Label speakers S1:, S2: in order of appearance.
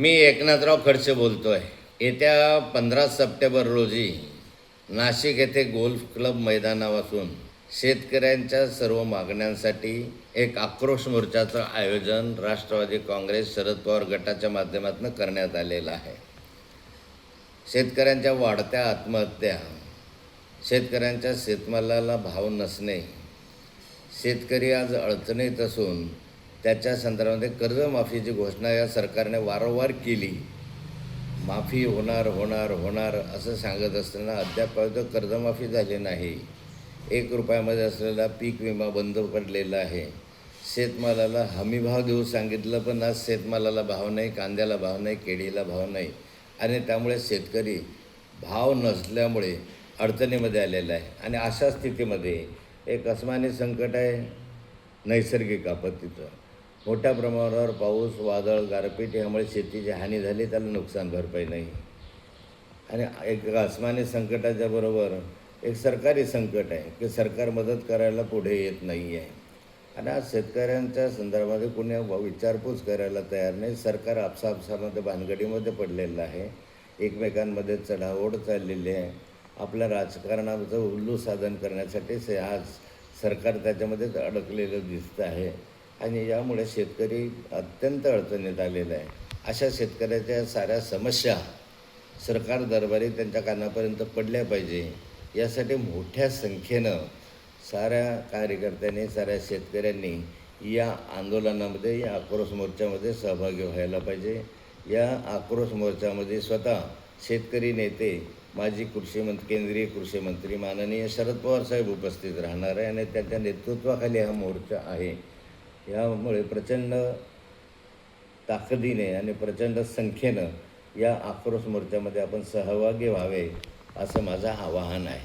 S1: मी एकनाथराव खडसे बोलतो आहे येत्या पंधरा सप्टेंबर रोजी नाशिक येथे गोल्फ क्लब मैदानापासून शेतकऱ्यांच्या सर्व मागण्यांसाठी एक आक्रोश मोर्चाचं आयोजन राष्ट्रवादी काँग्रेस शरद पवार गटाच्या माध्यमातून करण्यात आलेलं आहे. शेतकऱ्यांच्या वाढत्या आत्महत्या शेतकऱ्यांच्या शेतमालाला भाव नसणे शेतकरी आज अडचणीत असून त्याच्या संदर्भामध्ये कर्जमाफीची घोषणा या सरकारने वारंवार केली. माफी होणार होणार होणार असं सांगत असताना अद्यापर्यंत कर्जमाफी झाली नाही. एक रुपयामध्ये असलेला पीक विमा बंद पडलेला आहे. शेतमालाला हमीभाव देऊ सांगितलं पण आज शेतमालाला भाव नाही कांद्याला भाव नाही केळीला भाव नाही आणि त्यामुळे शेतकरी भाव नसल्यामुळे अडचणीमध्ये आलेला आहे. आणि अशा स्थितीमध्ये एक अस्मानी संकट आहे नैसर्गिक आपत्तीचं. मोठ्या प्रमाणावर पाऊस वादळ गारपीट यामुळे शेतीची हानी झाली त्याला नुकसान भरपाई नाही. आणि एक आसमानी संकटाच्या बरोबर एक सरकारी संकट आहे की सरकार मदत करायला पुढे येत नाही आहे आणि आज शेतकऱ्यांच्या संदर्भामध्ये कोणी विचारपूस करायला तयार नाही. सरकार आपसापसामध्ये भानगडीमध्ये पडलेलं आहे. एकमेकांमध्ये चढाओढ चाललेली आहे. आपल्या राजकारणाचं उल्लू साधन करण्यासाठी से आज सरकार त्याच्यामध्येच अडकलेलं दिसतं आहे. आणि यामुळे शेतकरी अत्यंत अडचणीत आलेला आहे. अशा शेतकऱ्याच्या साऱ्या समस्या सरकार दरबारी त्यांच्या कानापर्यंत पडल्या पाहिजे. यासाठी मोठ्या संख्येनं साऱ्या कार्यकर्त्यांनी साऱ्या शेतकऱ्यांनी या आंदोलनामध्ये या आक्रोश मोर्चामध्ये सहभागी व्हायला पाहिजे. या आक्रोश मोर्चामध्ये स्वतः शेतकरी नेते माजी कृषी मंत्री केंद्रीय कृषी मंत्री माननीय शरद पवार साहेब उपस्थित राहणार आहे आणि त्यांच्या नेतृत्वाखाली हा मोर्चा आहे. यामुळे प्रचंड ताकदीने आणि प्रचंड संख्येनं या आक्रोश मोर्चामध्ये आपण सहभागी व्हावे असं माझं आवाहन आहे.